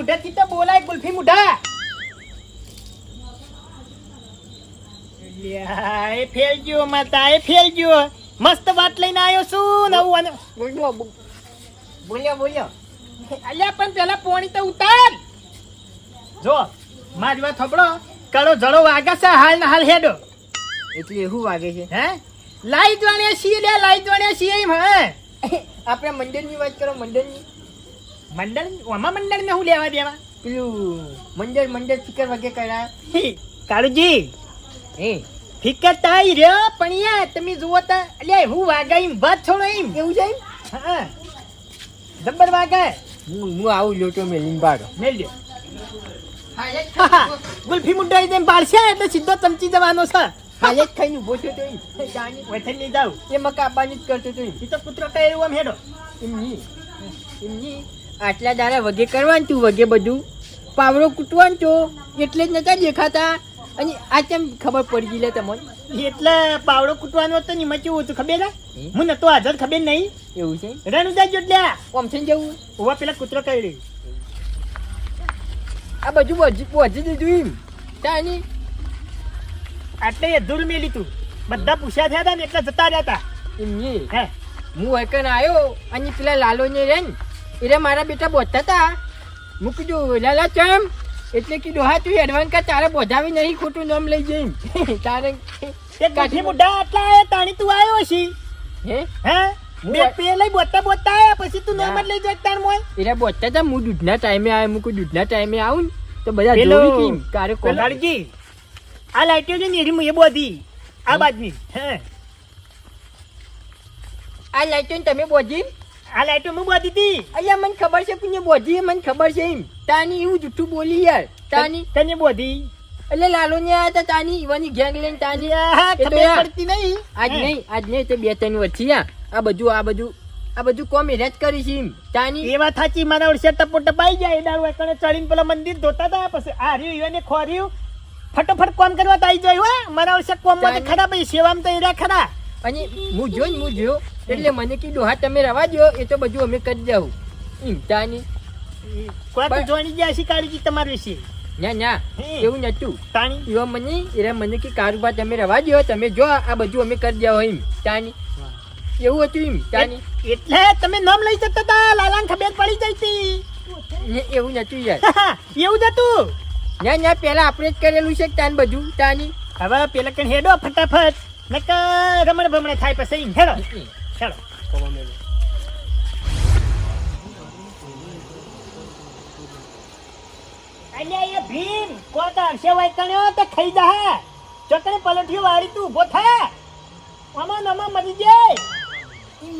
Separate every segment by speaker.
Speaker 1: મુઢાથી તો બોલાય ગુલ્ફી મુઢા. એ ફેલ ગયો માતા એ ફેલ ગયો. મસ્ત વાત લઈને આવ્યો છું નવું અને
Speaker 2: બોલ્યો બોલ્યો. બોલ્યો
Speaker 1: અલ્યા પણ પેલા પોણી તો ઉતાર. જો મારી વાત થબડો કળો જળો વાગે છે હાલ ને હાલ હેડો.
Speaker 2: એટલે એવું વાગે છે?
Speaker 1: હે? લાઈ જોણ્યા છીએ લે લાઈ જોણ્યા છીએ એમ હે?
Speaker 2: આપણે મંડળની વાત કરો મંડળની.
Speaker 1: મંડળ ઓમાં મંડળ ને હું લેવા દેવા?
Speaker 2: પેલું મંડળ મંડળ ફિકર વગે કર્યા.
Speaker 1: કાળુજી.
Speaker 2: હે?
Speaker 1: ફિકર તાઈ રહ્યો પણ યા તમે જુઓ તા અલે હું વાગા એમ વાત છોડો એમ.
Speaker 2: એવું જાય એમ?
Speaker 1: હા. જબ્બર વાગા.
Speaker 2: હું હું આવું લોટો મેં લીંબાડો.
Speaker 1: મેલ દો. ગુલ્ફી મુંડાઈ એમ બાળશે એટલે સીધો ચમચી જવાનો છે.
Speaker 2: હાલે જ ખાઈને ઊભો થયો તો. જાણી
Speaker 1: વૈથનની જાવ
Speaker 2: એ મકા જ કરતો તો એ
Speaker 1: ઈ તો કૂતરો એવું આમ હેડો.
Speaker 2: એમની એમની આટલા દાડા વગે કરવાનું તું વગે બધું. પાવડો કૂટવાનું તો એટલે જ નતા દેખાતા. અને આ કેમ ખબર પડી ગઈ લે તમને?
Speaker 1: એટલે પાવડો કૂટવાનો હતો ને એમાં કેવું હતું ખબર હે? નતો હાજર ખબર નહીં.
Speaker 2: એવું છે?
Speaker 1: રણુદા જોડલ્યા
Speaker 2: કોમ થઈને જવું.
Speaker 1: હોવા પેલા કૂતરો કહી
Speaker 2: આ બધું બોજી બોજી દીધું એમ. ત્યાંની
Speaker 1: આટલે ધૂળ મેલી તું. બધા પૂછ્યા થયા હતા ને એટલે જતા રહ્યા હતા
Speaker 2: એમની
Speaker 1: હે?
Speaker 2: હું વૈકન આવ્યો અને પેલા લાલો ને રે ને એટલે મારા બેટા બોધતા હતા. હું કીધું લાલા ચમ. એટલે કીધું હા તું એડવાન્સ કા તારે બોધાવી નહીં ખોટું નામ લઈ જઈ તારે
Speaker 1: તે ગાંઠી મુઢા આટલા આયા તાણી તું આવ્યો છી
Speaker 2: હે?
Speaker 1: હે? બે પેલા બોતા બોતા આયા પછી તું નામ લઈ જાય તાર મોય?
Speaker 2: એટલે બોતા તા હું દૂધના ટાઈમે આય હું દૂધના ટાઈમે આવું તો બધા જોઈ કી કારે
Speaker 1: કોલાડજી આ લાઈટો છે ને મુ એ બોધી. આ બાજની હે?
Speaker 2: આ લાઈટો ને તમે બોધી?
Speaker 1: આ લાઈટો મેં બોધી હતી
Speaker 2: અલ્યા મને ખબર છે કોને બોધી મને ખબર છે એમ. તાની એવું જુઠ્ઠું બોલી યાર. તાની
Speaker 1: તને બોધી.
Speaker 2: એટલે લાલો ને આયા હતા તાની ઈવાની ગેંગ લઈને તાની તો
Speaker 1: ખબર પડતી નહીં.
Speaker 2: આજ નહીં આજ નહીં તે બે ત્રણ વર્ષથી આ બધું આ બધું આ બધું કોમ એને જ કરી છે તાની
Speaker 1: એ વાત સાચી મારા વર્ષે ટપો ટપાઈ જાય. એ દારૂ એકણે ચડીને પેલા મંદિર ધોતા હતા પછી આ રહ્યું ઈવાને ખોર્યું. ફટોફટ કોમ કરવા તો આવી જાય હો. મારા વર્ષે
Speaker 2: કોમમાં
Speaker 1: ખરા ભાઈ સેવામાં તો એરા ખરા.
Speaker 2: અને હું જોઈ હું જોયો એટલે મને કીધું હા તમે રવા દો એ તો બધું અમે કરી દઉં. એમ તાની
Speaker 1: કોઈ તો ગયા શિકારીજી તમારી વિશે.
Speaker 2: ના ના. એવું નતું.
Speaker 1: તાણી.
Speaker 2: એવા મને એરા મને કે કારુબા તમે રવા દો તમે જો આ બધું અમે કરી દઉં એમ. તાની એવું હતું એમ તાની
Speaker 1: એટલે તમે નામ લઈ જતા હતા લાલાને ખબર પડી
Speaker 2: જતી એવું નતું યાર.
Speaker 1: એવું હતું.
Speaker 2: ના ના પેલા આપણે જ કરેલું છે તાન બધું તાની
Speaker 1: હવે પેલા કણ હેડો ફટાફટ. નકર રમણ ભમણ થાય પછી ઈ હેડો હેડો અલ્યા એ ભીમ કોણ તો હર્ષે વાય કણ્યો તો ખાઈ જા ચોકને પલઠિયો વાળી તું ઊભો થા. આમાં નમા મરી જાય.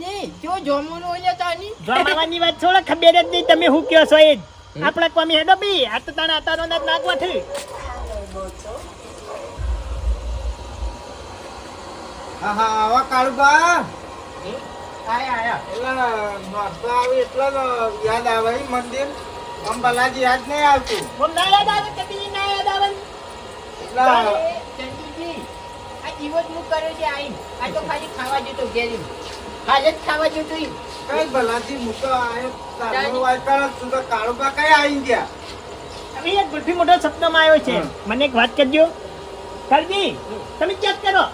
Speaker 2: નહીં જો જમવાનું હોય તાની.
Speaker 1: જોમાવાની વાત છોડો ખબર જ નહીં તમે હું કયો છો એ. જ. આપણા કોમી હેડો બી આ તો તાણા અતારો ના નાગવા થઈ
Speaker 3: હા હા આવા કાળુબા. યાદ આવે મંદિર. અંબાલાજી યાદ નહીં આવતું.
Speaker 1: હું ના યાદ આવે કદી ના યાદ આવે?
Speaker 3: એટલે
Speaker 2: ચંદુજી, આ દિવસ હું કર્યો છે આઈન. આ તો ખાલી ખાવા જતો ઘેરી. ખાલી જ ખાવા જતો.
Speaker 3: કઈ ભલાથી હું તો આયો વાયકણ જ તો કાળુબા કઈ આવી ગયા?
Speaker 1: હવે એક ગુલ્ફી મોટો સપનામાં આવ્યો છે. મને એક વાત કરજો. કરજી તમે ચેક કરો.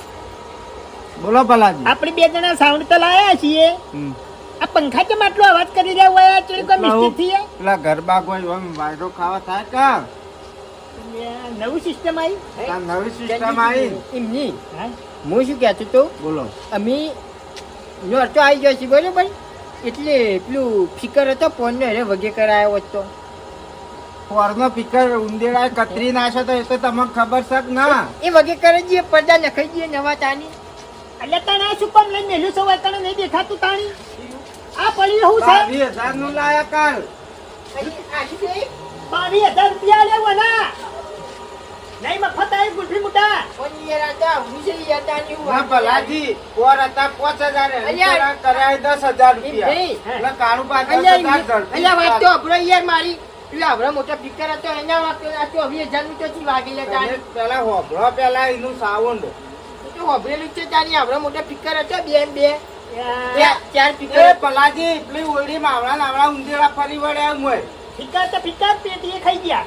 Speaker 3: બોલો ભલાજી
Speaker 1: આપણે બે જણા સાઉન્ડ તો લાયા છીએ. આ પંખા કેમ આટલો અવાજ કરી રહ્યા હોય? આ કોઈ મિસ્ટેક થઈ?
Speaker 3: પેલા ગરબા કોઈ આમ વાયરો ખાવા થાય કા?
Speaker 1: નવી સિસ્ટમ આવી.
Speaker 3: આ નવી સિસ્ટમ આવી.
Speaker 2: એમની.
Speaker 1: હા?
Speaker 2: શું કહેતો તો?
Speaker 3: બોલો.
Speaker 2: અમે નોરતો આવી ગયો છે બરોબર એટલે પેલું ફિકર હતો ફોન ને વગે કરાયો હતો
Speaker 3: ફોરનો પીકર ઉંદેડા કતરી નાખ્યો તો એ તો તમને ખબર છે ના?
Speaker 2: એ વગે કરે જઈએ પડદા નખાઈ જઈએ નવા તાની
Speaker 1: એટલે તને આ શું કામ લઈને મેલ્યું છે? હોય તને નહીં દેખાતું તાણી? આ પડ્યું શું છે?
Speaker 3: બાવીસ હજારનું લાયા કાલ.
Speaker 1: બાવીસ હજાર રૂપિયા લેવો ના. નહીં મફત આવી ગુલ્ફી મુટા.
Speaker 2: ઓની યાર આ તો આવડું છે યાર હું
Speaker 3: ના ભલાજી હતા પાંચ હજાર
Speaker 2: અલ્યા.
Speaker 3: કર્યા દસ હજાર
Speaker 2: એમ
Speaker 3: રૂપિયા.
Speaker 2: નહીં.
Speaker 3: એટલે
Speaker 2: એમ-
Speaker 3: ધરતી
Speaker 2: અલ્યા વાત તો અભરો યાર મારી. પેલા અભરો મોટા ફિકર હતો એના આ તો વીસ હજારનું તો થી વાગી લે
Speaker 3: પેલા હોભળો પેલા એનું સાઉન્ડ.
Speaker 2: તો હોભરેલું છે તારી અભરો મોટા ફિકર હતો બે. બે ચાર- ચાર
Speaker 3: એ
Speaker 2: પીકર
Speaker 3: પલાજી પેલી ઓરડી માવડા નાવડા ઊંધેડા ફરી વળ્યા એમ હોય.
Speaker 1: તો ફિક્કા પેટીએ ખાઈ ગયા.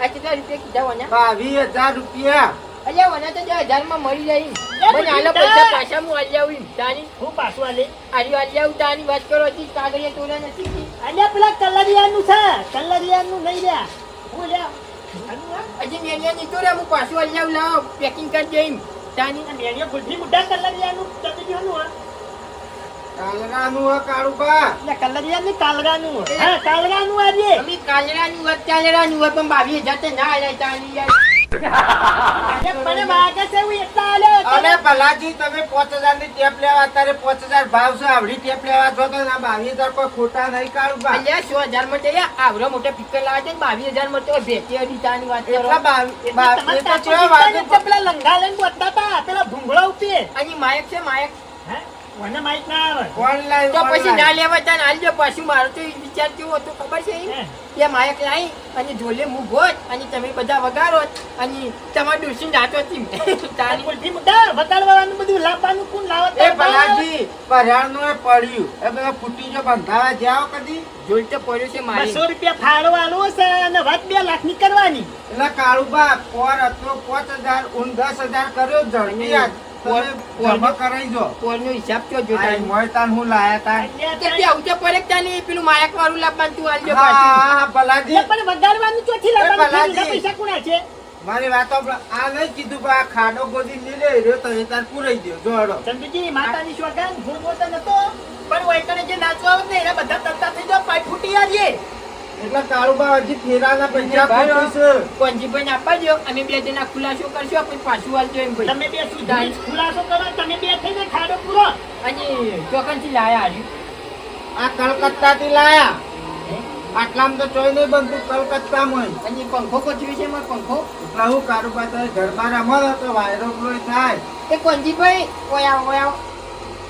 Speaker 2: આ કેટલા રૂપિયા કીધા વના?
Speaker 3: બાવીસ હજાર રૂપિયા.
Speaker 2: અલ્યા મને તો હજારમાં મળી જાય
Speaker 1: એ
Speaker 2: આલો પૈસા પાછા હું આલી આવું તાની
Speaker 1: હું પાછું આલે.
Speaker 2: આલી આલી આવું તાની વાત કરો હજી કાગળિયા તોડા નથી.
Speaker 1: અલ્યા પેલા કલરિયાનું છે. કલરિયાનું નહીં રહ્યા. હું લ્યા?
Speaker 2: હજી મેલિયા નહીં તો રે હું પાછું આવું લાવો પેકિંગ કરી દઈ તાની
Speaker 1: મેળીઓ ગુલ્ફી મુઢા કલરિયાનું તબીબીઓનું આ.
Speaker 3: કાલરાનું હોય કાળુબા
Speaker 1: એટલે કલરિયાનું કાલરાનું હા કાલરાનું આજે
Speaker 2: અમે કાલરાનું કાલરાનું પણ બાવીસ હજાર ના આલ્યા તાની યાર
Speaker 1: મને માગે છે હું એટલા આલ્યો
Speaker 3: અને પલાજી તમે પાંચ હજારની ટેપ લેવા અત્યારે પાંચ હજાર ભાવ છે આવડી ટેપ લેવા જો તો ના બાવીસ હજાર કોઈ ખોટા નહીં કાળુબા
Speaker 2: અલ્યા સો હજારમાં તો યાર આવડો મોટો પિક્ચર લાવે છે ને બાવીસ હજારમાં તો ભેટી વાત કરો.
Speaker 3: એટલા એ તો
Speaker 1: નથી, પેલા લંગા લઈને બોલતા પેલા ભૂંગળા ઉપી.
Speaker 2: અને માયક છે માયક.
Speaker 1: હે? મને માહિત ના આવે.
Speaker 3: ઓનલાઈન
Speaker 2: તો પછી ના લેવા તાન આલજો પાછું. મારો તો વિચાર કેવો હતો ખબર છે? કે માયક લાઈ અને ઝોલે હું ગોત અને તમે બધા વગાડો અને તમારે ડુસી નાચો તી
Speaker 1: આ
Speaker 2: તાની
Speaker 1: ગુલ્ફી મુઢા વગાડવાનું બધું લાવવાનું કોણ લાવત
Speaker 3: એ પલાજી પર્યાણનું એ પડ્યું. એ બધા ફૂટી જો બંધાવા જાઓ કદી?
Speaker 2: તો પડ્યો છે મારી.
Speaker 1: રૂપિયા ફાળો છે અને વાત બે લાખની કરવાની.
Speaker 3: એટલે કાળુબા પોર હતો પાંચ હજાર ઊન દસ હજાર કર્યો ઝડપી મારી વાતો આ નહીં કીધું આ ખાડો ગોદી લઈ લે રહ્યો તો એ તાર પુરાઈ ગયો. જો
Speaker 1: ચંદુજી માતાની સ્વગાન હું પોતે નતો પણ વૈકણે જે નાચવા આવે ને એના બધા તરતા થઈ જાય પાય ફૂટી આવીએ.
Speaker 3: એટલે કાળુબા હજી ફેરાના પૈસા
Speaker 2: ભાઈ,
Speaker 3: ખોટું છે.
Speaker 2: આપવા દો અમે બે જણા ખુલાસો કરશું પછી પાછું આલજો એમ ભાઈ.
Speaker 1: તમે બે સુધા ખુલાસો કરો તમે બે થઈને ખાડો પૂરો.
Speaker 2: અને ચોકનથી લાયા હાર્યું
Speaker 3: આ કલકત્તા થી લાયા આટલામાં તો ચોય નહીં બનતું કલકત્તામાં.
Speaker 2: અને પંખો કોચવી છે એમાં પંખો?
Speaker 3: એટલે હું કાળુબા તો ઘરમાં રમો તો વાયરો પેલો થાય.
Speaker 2: એ કોંજીભાઈ ઓય ઓયા. ઓય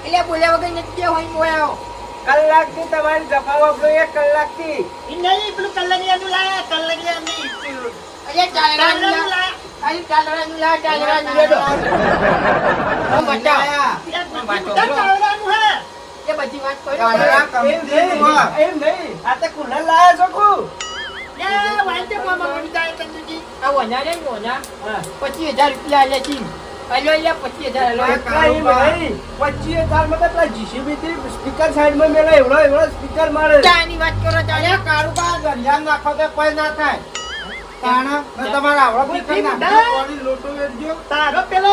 Speaker 2: એટલે બોલ્યા વગર નથી ગયા હોય ઓયા. આવો
Speaker 3: કલાકથી તમારી જપાવો એક કલાકથી
Speaker 1: ઈ નહીં પેલું લાયા
Speaker 2: અરે ચાલરાનું
Speaker 1: ચાલરાનું લાયા.
Speaker 2: અરે લા હે. એ બધી વાત
Speaker 4: એમ નહીં. આ તો કુલર લાયા છો કુ
Speaker 1: યાર, વાંચે મામા મળી જાય ચંદુજી.
Speaker 2: આ વના રે વના પચીસ હજાર રૂપિયા આલ્યા છે.
Speaker 4: સ્પીકર સાઈડમાં મેળે એવડો એવડો સ્પીકર મારે.
Speaker 2: ચાની વાત કરો
Speaker 3: અરે
Speaker 2: ચાલ્યા
Speaker 3: કાળુબા દરિયામાં નાખો તો કોઈ ના થાય. તાણા તમારા આવડા
Speaker 1: બુદ્ધિ
Speaker 3: પીકર
Speaker 1: મુઢા.
Speaker 3: નાખો, પાણી લોટો વેચજો.
Speaker 1: તારો પેલો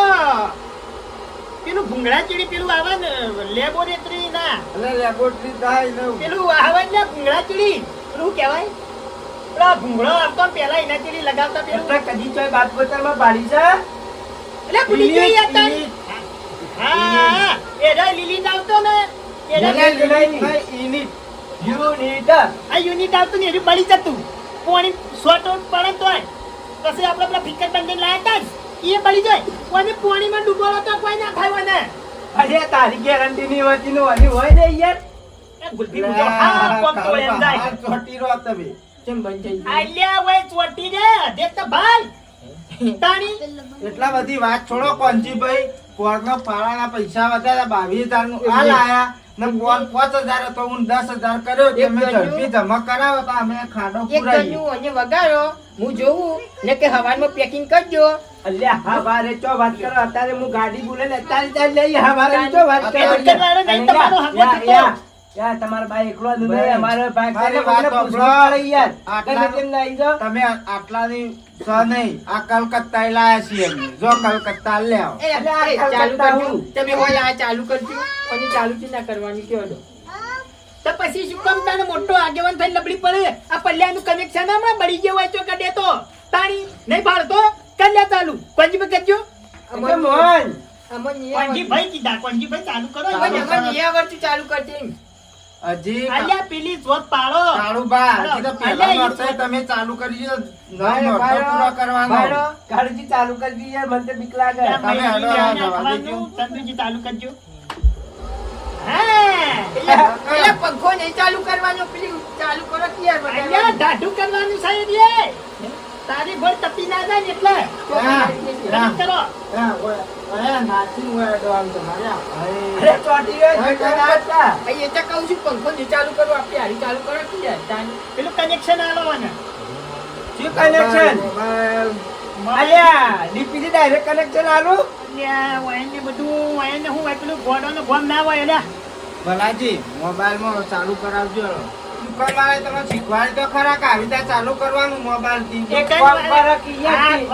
Speaker 1: પેલું ભૂંગળા ચીડી પેલું આવે ને લેબોરેટરી ના.
Speaker 3: એટલે લેબોરેટરી થાય ને
Speaker 1: પેલું આવે ને ભૂંગળા ચીડી. પેલું શું કહેવાય? પેલા ભૂંગળો આવતો ને પેલા એના ચીડી લગાવતા પેલું.
Speaker 4: કદી ચોય બાદ બોતલમાં પાડી છે?
Speaker 1: એટલે ભૂલી ગઈ યાર હા હા લીલી આવતો ને. એ
Speaker 4: લીલી.
Speaker 3: લીલી
Speaker 4: નહીં. યુનિટ
Speaker 1: આ યુનિટ આવતું ને એ બળી જતું. પાણી સોટો પડે તોય પછી આપણે પેલા ફિકર બંધીને લાયા હતા એ બળી જાય. કોઈને પાણીમાં ડૂબોળો તો કોઈ ના થાય મને
Speaker 4: અરે તારી ગેરંટી ની હોતી નું આની હોય ને યાર.
Speaker 1: એ મુજો હા કોમ તો એમ જાય.
Speaker 3: ચોટી રહો તમે.
Speaker 2: કેમ બંધ થઈ ગયું?
Speaker 1: આલ્યા હોય ચોટી રે. દેખ તો ભાઈ.
Speaker 3: એટલા બધી વાત છોડો કોંજીભાઈ પોરનો ફાળાના પૈસા વધારે બાવીસ હજારનું આ લાયા. ને પોર પાંચ હજાર હતો હું દસ હજાર કર્યો તમે ઝડપી જમા કરાવો તો અમે ખાડો
Speaker 2: એક અને વગાડો હું જોઉં ને કે હવારમાં પેકિંગ કરજો.
Speaker 4: અલ્યા હા બારે ચો વાત કરો? અત્યારે હું ગાડી બોલે ને અત્યારે લઈ હા ચો વાત કરો?
Speaker 1: નહીં, તમારો
Speaker 4: ભાઈ એકલો જ નહીં
Speaker 3: ભાઈ,
Speaker 4: અમારે ભાઈ
Speaker 3: મારી
Speaker 4: કોઈને
Speaker 3: વાત
Speaker 4: પૂછવું
Speaker 3: સાંભળો.
Speaker 4: પડે યાર.
Speaker 3: આટલા-
Speaker 4: કેમ ના આવી
Speaker 3: તમે આ- આટલાની સ નહીં આ કલકત્તા લાયા છીએ અમે જો કલકત્તા લે આવો.
Speaker 4: એટલે
Speaker 2: ચાલુ કરજો. તમે હોય આ ચાલુ કરજો. અને ચાલુ થી ના કરવાની કયો દો
Speaker 1: તો પછી શું કામ તારે મોટો આગેવાન થઈને લબડી પડે? આ પલ્યાનું કનેક્શન હમણાં બળી ગયો હોય તો કડે તો. તાણી નહીં ભાળતો? કલ્યા ચાલુ. કોંજી ભાઈ કરજો
Speaker 4: મોહન.
Speaker 1: કોંજી ભાઈ કીધા કોણજી ભાઈ ચાલુ કરો.
Speaker 2: ચાલુ કરજે એમ.
Speaker 3: હજી
Speaker 1: અલ્યા પેલી જોત પાડો.
Speaker 3: કાળુબા હજી તો
Speaker 1: પેલા
Speaker 3: વર્ષે તમે ચાલુ કરી પૂરો કરવાનો.
Speaker 4: ગાડીથી ચાલુ કરી યાર મને બીક લાગે.
Speaker 3: તમે દેજો.
Speaker 1: ચંદુજી ચાલુ કરજો.
Speaker 2: પંખો નહીં ચાલુ કરવાનો પેલી ચાલુ કરો કે યાર
Speaker 1: અલ્યા
Speaker 2: બધાને.
Speaker 1: કરવાનું સાહેબ એ. તારી ભર તપી ના જાય એટલે. કરો
Speaker 3: નાચી તમારે.
Speaker 4: અરે ચોટી ગયો,
Speaker 3: હા,
Speaker 4: જોઈ ના હતા.
Speaker 2: અહીં એ તો કહું છું પંખો નહીં ચાલુ કરો આપણે હારી ચાલુ કરો કે યાર,
Speaker 1: પેલું કનેક્શન આલવાના.
Speaker 4: શું કનેક્શન
Speaker 3: મોબાઈલ,
Speaker 4: અલ્યા, DP થી direct connection
Speaker 1: અલ્યા, ને બધું ને હું હોય પેલું ગોડાનો ગોમ ના હોય અલ્યા.
Speaker 3: ભલાજી મોબાઈલમાં ચાલુ કરાવજો. દુકાનવાળાએ તમે શીખવાડી તો ખરા ચાલુ કરવાનું
Speaker 4: કરો યાર
Speaker 1: હા,
Speaker 4: થી.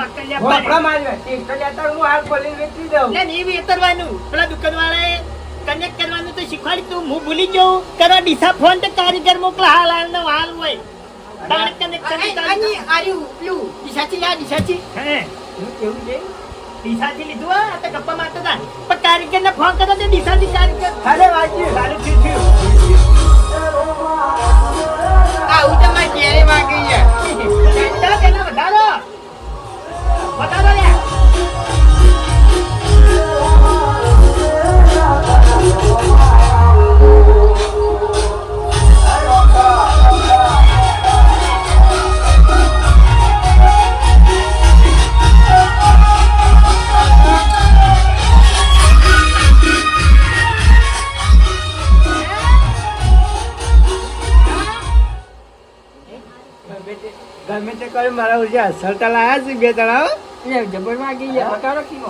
Speaker 4: હાલ વેચી દઉં.
Speaker 1: વેતરવાનું પેલા દુકાનવાળાએ કનેક્ટ કરવાનું તો શીખવાડી તું. હું ભૂલી જાઉં. ડીસા ફોન તો કારીગર મોકલા. હાલ હાલ નો હાલ હોય. connection
Speaker 2: અહીં-
Speaker 1: ચાલુ
Speaker 2: અહીં આર્યું, પેલું, દિશાથી લા, દિશાથી.
Speaker 1: હે
Speaker 2: હું કેવું છે?
Speaker 1: ડીસાથી લીધું આ તો ગપ્પા મારતા હતા. પણ કારીગરને ફોન કર્યો તો ડીસાથી કારીગર.
Speaker 4: અરે
Speaker 1: થયું થયું.
Speaker 2: આવું તમારે ઘેરે વાગી
Speaker 1: જાય વધારો. વધારો
Speaker 4: લાયા છે બે તળાવ
Speaker 2: લે, જબર વાગી યાર. બતાવો કીનો.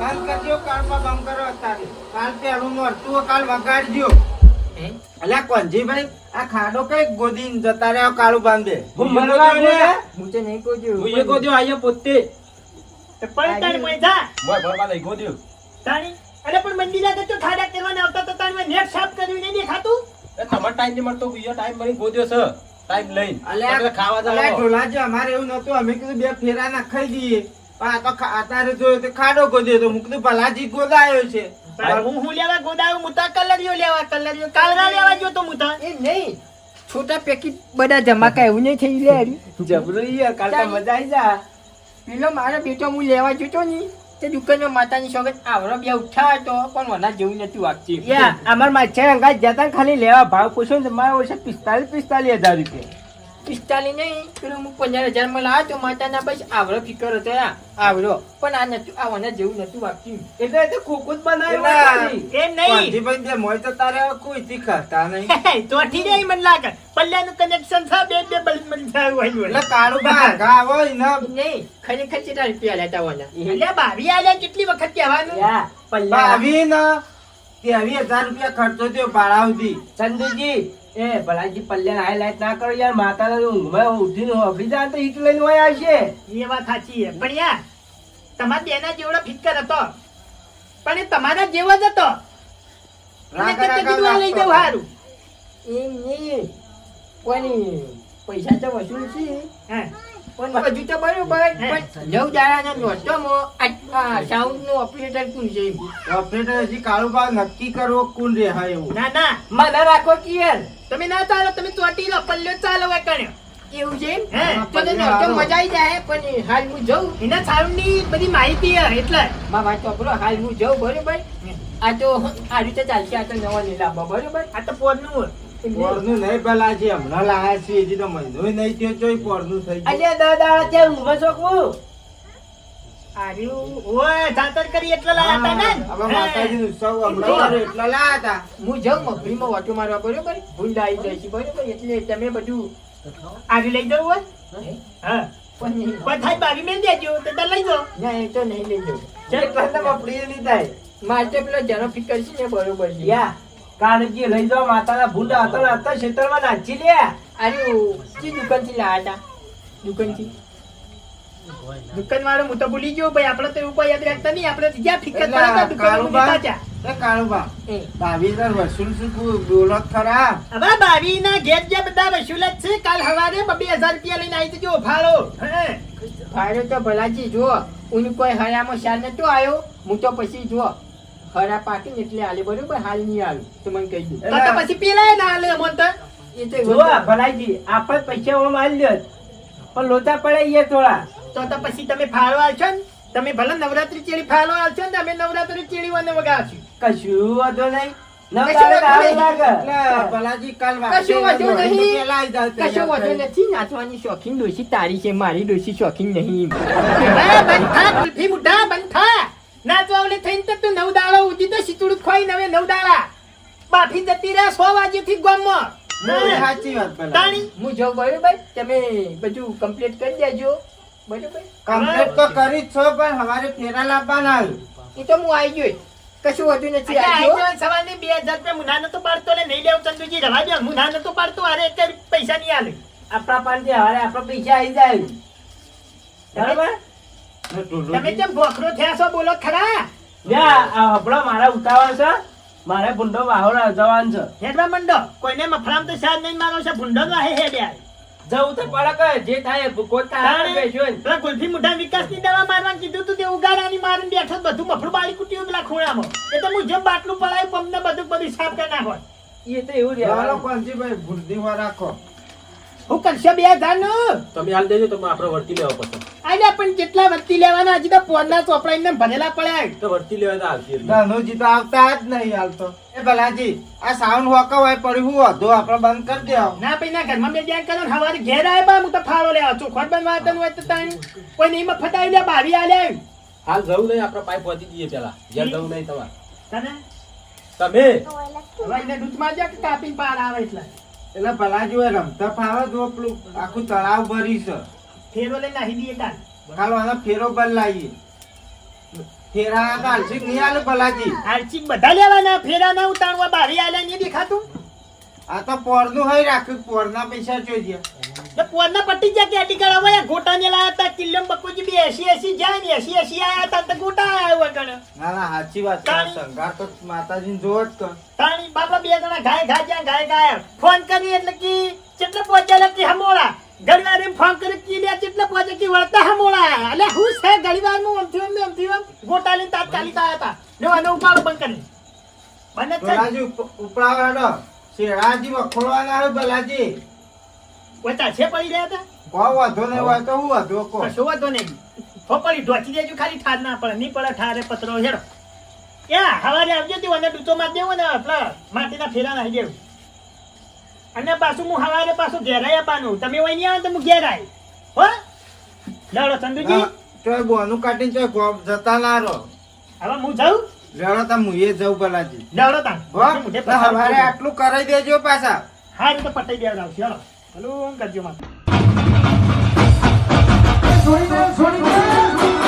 Speaker 3: બંધ કરજો કાળમાં બંધ કરો અત્યારે. કાલ પેલું નોરતું કાલ વગાડજો.
Speaker 2: હે?
Speaker 3: અલ્યા કોંજીભાઈ આ ખાડો કઈ ગોદીને જતા રહ્યા કાળું બાંધે?
Speaker 4: હું મળવા દે.
Speaker 2: હું તો નહીં કહું
Speaker 5: હું એ ગોદ્યો આયા પોતે.
Speaker 1: તો પણ મોય
Speaker 5: ભરવા દઈ ગોદ્યો.
Speaker 1: તાણી અરે પણ મંદિરા તો ખાડા કરવાના આવતા તો તારે નેટ સાફ કર્યું નહીં દેખાતું
Speaker 5: એ તમારે ટાઈમ નહીં મળતો બીજો ટાઈમ મળી ગોદ્યો છે. ટાઈમ લઈને. અલે ખાવા જાવ
Speaker 3: ઢોલાજી, અમારે એવું નતું અમે કીધું બે ફેરા નાખાઈ દઈએ. પણ આ તો અત્યારે જોયો તો ખાડો ગોદ્યો તો મુકતું ભલાજી ગોદાયો છે.
Speaker 1: હું. હું લેવા ગોદાયો મુતા કલરિયો લેવા કલરિયો કાલરા લેવા જો તો મુતા.
Speaker 2: એ નહીં. છોટા પેકેટ બધા ધમાકા એવું નહીં થઈ લે.
Speaker 4: જબરું કાલ તો મજા આવી જા.
Speaker 2: પેલો મારો બેટો હું લેવા જતો ની તે દુકાનમાં માતાની સોગત આવરો બે ઉઠા તો, પણ વના જેવું નથી વાગતી.
Speaker 4: યા અમાર માછે અંગાજ જતા ખાલી લેવા ભાવ પૂછ્યો ને તો મારા ઓછા પિસ્તાલીસ પિસ્તાલીસ હજાર રૂપિયા.
Speaker 2: પિસ્તાલી નહીં પેલું હું પંદર હજારમાં લાવ્યો તો માતાના બસ આવરો ફિકર હતો આવડો. આવરો પણ આ નતું આવવાના જેવું નતું વાગતું
Speaker 4: એટલે તો ખોખું જ બનાવ્યું
Speaker 1: એમ નહીં.
Speaker 3: ભાઈ બે મોય તો તારે કોઈ થી કરતા નહીં?
Speaker 1: ચોથી જાય મને લાગે. પલ્લાનું કનેક્શન છે બે બે બલ્બ મન થાય હોય
Speaker 3: એટલે કાળું આવો ને.
Speaker 2: નહીં ખરેખર કેટલા રૂપિયા લેતા વના
Speaker 1: એટલે ભાભી આલ્યા કેટલી વખત કહેવાનું?
Speaker 3: ભાવી ને ત્રેવીસ હજાર રૂપિયા ખર્ચો થયો ભાડા સુધી
Speaker 4: ચંદુજી એ ભલાજી પલ્લે હાઈ લાઈટ ના કરો યાર માતાના ઊંઘમાં ઉઠીને ઓફિસ જાય તો ઈટ લઈને હોય આવશે.
Speaker 1: એ વાત સાચી છે. પણ યાર તમારા બેના જેવડો ફિકર હતો. પણ એ તમારા જેવો જ હતો. લઈ જવું સારું
Speaker 2: એમ નહીં. પણ પૈસા તો વસૂલ છે.
Speaker 1: હે.
Speaker 2: પણ તો બરોબર નવ દાડાના નોટોમાં સાઉન્ડનું ઓપરેટર કોણ છે
Speaker 3: ઓપરેટર હજી કાળું ભાવ નક્કી કરવો કોણ રે હા એવું.
Speaker 1: ના ના
Speaker 4: મને રાખો કે યાર
Speaker 1: તમે ના ચાલો તમે ચોટી લો પલ્લ્યો ચાલો હવે કણ્યો
Speaker 2: એવું છે તો નોટો મજા આવી જાય પણ હાલ હું જઉં.
Speaker 1: એના સાઉન્ડની બધી માહિતી એટલે.
Speaker 2: માં વાત ચોપડો હાલ હું જઉં બરોબર? આ તો આ રીતે ચાલશે આ તો નવા નહીં બરોબર?
Speaker 1: આ તો પોરનું
Speaker 3: પોરનું નહીં પેલા છે હમણાં લાયા છે હજી તો મહિનો નહીં થયો ચોય પોરનું થઈ ગયું.
Speaker 4: અલ્યા દસ દાડા ઊંઘમાં ચોકવું
Speaker 2: આવી છે
Speaker 4: છે.
Speaker 2: મારે પેલો જનો ફિકર છે ને બરોબર છે.
Speaker 4: યા કાળજી લઈ જાઓ માતાના ભૂંડા હતા ને હતા ક્ષેત્રમાં નાચી લે.
Speaker 2: અરે કી દુકાનથી લાયા હતા? દુકાનથી?
Speaker 1: દુકાન વાળો હું તો ભૂલી ગયો ભાઈ આપણે તો એવું કોઈ યાદ રાખતા નહીં. આપણે જ્યાં ફિકર
Speaker 3: એટલે
Speaker 1: પડે દુકાન લીધા છે
Speaker 3: એ કાળુબા
Speaker 2: એ.
Speaker 3: બાવીસ વસૂલ શું બોલો ખરા.
Speaker 1: હવે બાવી ના ઘેર જે બધા વસૂલ જ છે કાલ હવારે બે હજાર રૂપિયા લઈને આવી જજો ફાળો
Speaker 2: ફાયદો તો ભલાજી જુઓ. હું કોઈ હયામાં શાર નતો આવ્યો હું તો પછી જુઓ. હરા પાકી એટલે આલે બરોબર હાલ નહીં આવ્યું તો મને કહી દઉં
Speaker 1: તો પછી પેલા ના આલે મન તો.
Speaker 2: એ તો
Speaker 4: જો ભલાજી આપણે પૈસા ઓમ આલી દો પણ લોચા પડે એ થોડા.
Speaker 1: તો તો પછી તમે ફાળો આલશો ને? તમે ભલે નવરાત્રી ચેડી ફાળો આલશો ને અમે નવરાત્રી ચેડી વાને વગાડશું.
Speaker 4: કશું વાંધો નહીં. ના
Speaker 2: કશું
Speaker 4: તારે
Speaker 2: વાંધો
Speaker 4: સારું લાગે.
Speaker 3: એટલે ભલાજી કાલ વાગે
Speaker 2: કશું નહીં.
Speaker 3: પેલા આઈ જાવ
Speaker 2: કશો
Speaker 3: તૈયાર
Speaker 2: વાંધો
Speaker 3: થઈ.
Speaker 2: નથી. નાચવાની શોખીન ડોશી તારી છે મારી ડોશી શોખીન નહીં.
Speaker 1: એ બંધા કુલ્ફી મુઢા બંધા નાચવા ઓલે થઈને તો તું નવ દાડા ઉધી તો શીતળું ખોઈ નવે નવ દાડા. બાફી જતી રહ્યા સો વાગ્યેથી ગામમાં.
Speaker 3: ના, સાચી વાત.
Speaker 1: તાણી
Speaker 2: હું જો બરોબર તમે બધું કમ્પ્લીટ કરી દેજો. બરોબર
Speaker 3: કમ્પ્લીટ તો કરી જ છો પણ હવારે ફેરા લાવવાના
Speaker 2: એ તો હું આવી ગયો. કશું વધુ નથી
Speaker 1: આવ્યો. સવારની બે હજાર રૂપિયા મુના નતો પાડતો ને નહીં લેવું ચંદુજી રવા દે મુના નતો પાડતો અરે અત્યારે પૈસા નહીં આવે
Speaker 4: આપણા પાંચે હવારે આપણા પૈસા આવી જાય. બરાબર?
Speaker 1: તમે કેમ ભોખરો થયા છો? બોલો ખરા.
Speaker 4: લ્યા, આ મારા ઉતાવળ છે. મારે ભૂંડો વાહોર જવાનું છે.
Speaker 1: હેડવા મંડો. કોઈને મફરામ તો શાયદ નહીં મારો છે. ભૂંડો તો હે હેડ્યા
Speaker 4: જવું તો પડે કે જે થાય બેસ્યો
Speaker 1: પેલા ગુલ્ફી મુઠા વિકાસની દવા મારવાનું કીધું તું તે ઉગાડાની મારીને બેઠો બધું મફળું બાળી કુટ્યું પેલા ખૂણામાં. એટલે હું જેમ બાટલું પડાયું પમને બધું બધું સાફ કરી નાખો.
Speaker 4: એ તો એવું રહેવાનું.
Speaker 3: કોણજીભાઈ, ભૂંડી માં રાખો.
Speaker 1: હું કરશો બે હજાર
Speaker 5: તમે હાલ દેજો તમે આપણે વર્તી લેવા પછી
Speaker 1: આલ્યા પણ કેટલા વર્તી લેવાના? હજી તો પોરના ચોપડાઈને ભરેલા પડ્યા
Speaker 5: તો વર્તી લેવાના આવતી.
Speaker 3: ધનુજી તો આવતા જ નહીં હાલતો એ ભલાજી આ સાઉન્ડ હોકા હોય પડ્યું હું અધો આપણે બંધ કરી દેવો.
Speaker 1: ના પૈના ઘરમાં મેં ધ્યાન કરો ને હવારે ઘેર આવ્યા બા હું તો ફાળો લેવા ચોખવટ બનવા તને હોય તો તાણી. કોઈ નહીં માં આવી લે બારી આલે.
Speaker 5: હાલ જવું નહીં આપણે પાઇપ પહોંચી દઈએ પેલા. ઘેર જવું નહીં તમારે.
Speaker 1: તને?
Speaker 5: તમે?
Speaker 1: હવે એને દૂધમાં જા કે કાપી પાર આવે એટલે.
Speaker 3: એટલે ભલાજી હોય રમતા ફાવે જો પેલું આખું તળાવ ભરી છે.
Speaker 1: ફેરો લઈને નાહી દઈએ તાન
Speaker 3: ખાલો આના ફેરો બદલાઈએ ફેરા તો હાલશી નહીં હાલે ભલાજી.
Speaker 1: આરચી બધા લેવાના ફેરા ના ઉતારવા બારી આલે નહીં દેખાતું?
Speaker 3: આ તો પોરનું હોય રાખ્યું પોરના પૈસા જોઈએ
Speaker 1: તો પોરના પટી ગયા કે અટી કળા વયા ગોટા ને લાયા તા કિલ્લમ બકુજી બે એસી એસી જાય ને એસી એસી આયા તા તો ગોટા આયા હોય કણ
Speaker 3: ના ના સાચી વાત છે. સંગાર તો માતાજીને જોવો જ કર
Speaker 1: તાણી બાપા બે જણા ગાય ગાય જ્યાં ગાય ગાય. ફોન કરી એટલે કે કેટલે પહોંચેલા કે હમોળા. એમ ફોન કરી કે લે પોજે કી વળતા વળતા મોળા અલે હું છે ગળવારનું અમથી અમને અમથી અમ ગોટા લઈને તાત્કાલિક આયા તા. જો આનો ઉપાડો બંધ કરી. બંધ જ થઈ
Speaker 3: ભલાજી ઉપ- ઉપડાવો હેડો. શેરાજી વખોડવાના હે બલાજી.
Speaker 1: કોઈ તાછે પડી રહ્યા હતા?
Speaker 3: કોઈ વાંધો નહીં હોય તો હું વાંધો કહો.
Speaker 1: શું વાંધો થોપડી ઢોચી દેજો ખાલી ઠાર ના પડે. ની પડે ઠારે પતરો હેડો. એ હવારે આવજો તું અને ડૂચો માર દેવો ને આપલા માટીના ફેરા નાખી દેવું અને પાછું હું હવારે પાછું ઘેરાય આપવાનું. તમે હોય નહીં આવે તો હું ઘેરાય હો? લડો ચંદુજી.
Speaker 3: ચોય ગોનું કાઢીને ચોય ગોમ જતા ના રહો.
Speaker 1: હવે હું જાઉં?
Speaker 3: લડો તા હું એ જાઉં પેલાજી
Speaker 1: લડો
Speaker 3: તા. હવારે આટલું કરાઈ દેજો પાછા.
Speaker 1: હા એ તો પટાઈ દેવડાવ ચલો હલો. કરજો મારે છોડી દે છોડી દે.